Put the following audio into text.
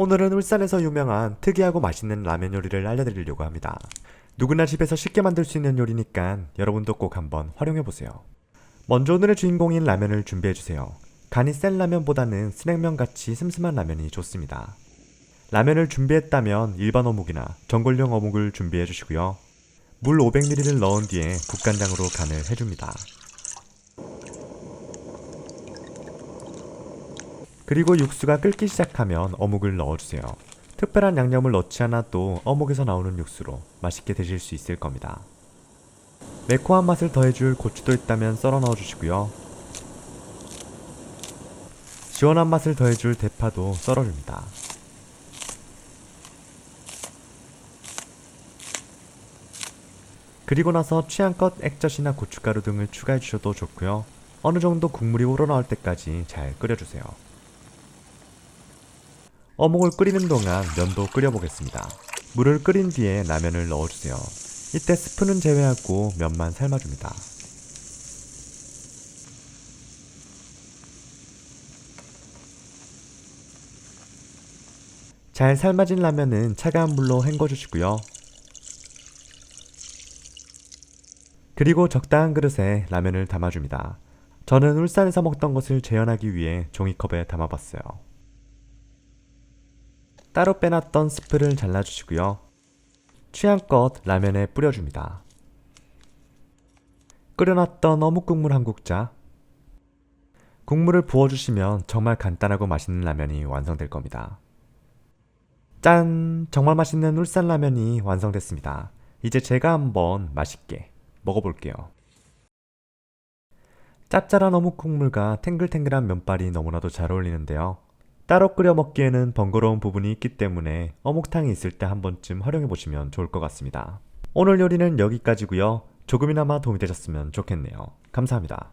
오늘은 울산에서 유명한 특이하고 맛있는 라면 요리를 알려드리려고 합니다. 누구나 집에서 쉽게 만들 수 있는 요리니까 여러분도 꼭 한번 활용해보세요. 먼저 오늘의 주인공인 라면을 준비해주세요. 간이 센 라면보다는 스낵면 같이 슴슴한 라면이 좋습니다. 라면을 준비했다면 일반 어묵이나 전골용 어묵을 준비해주시고요. 물 500ml를 넣은 뒤에 국간장으로 간을 해줍니다. 그리고 육수가 끓기 시작하면 어묵을 넣어주세요. 특별한 양념을 넣지 않아도 어묵에서 나오는 육수로 맛있게 드실 수 있을 겁니다. 매콤한 맛을 더해줄 고추도 있다면 썰어 넣어주시고요. 시원한 맛을 더해줄 대파도 썰어줍니다. 그리고 나서 취향껏 액젓이나 고춧가루 등을 추가해 주셔도 좋고요. 어느 정도 국물이 우러나올 때까지 잘 끓여주세요. 어묵을 끓이는 동안 면도 끓여보겠습니다. 물을 끓인 뒤에 라면을 넣어주세요. 이때 스프는 제외하고 면만 삶아줍니다. 잘 삶아진 라면은 차가운 물로 헹궈주시고요. 그리고 적당한 그릇에 라면을 담아줍니다. 저는 울산에서 먹던 것을 재현하기 위해 종이컵에 담아봤어요. 따로 빼놨던 스프를 잘라주시고요. 취향껏 라면에 뿌려줍니다. 끓여놨던 어묵 국물 한 국자. 국물을 부어주시면 정말 간단하고 맛있는 라면이 완성될 겁니다. 짠! 정말 맛있는 울산 라면이 완성됐습니다. 이제 제가 한번 맛있게 먹어볼게요. 짭짤한 어묵 국물과 탱글탱글한 면발이 너무나도 잘 어울리는데요. 따로 끓여 먹기에는 번거로운 부분이 있기 때문에 어묵탕이 있을 때 한 번쯤 활용해 보시면 좋을 것 같습니다. 오늘 요리는 여기까지고요. 조금이나마 도움이 되셨으면 좋겠네요. 감사합니다.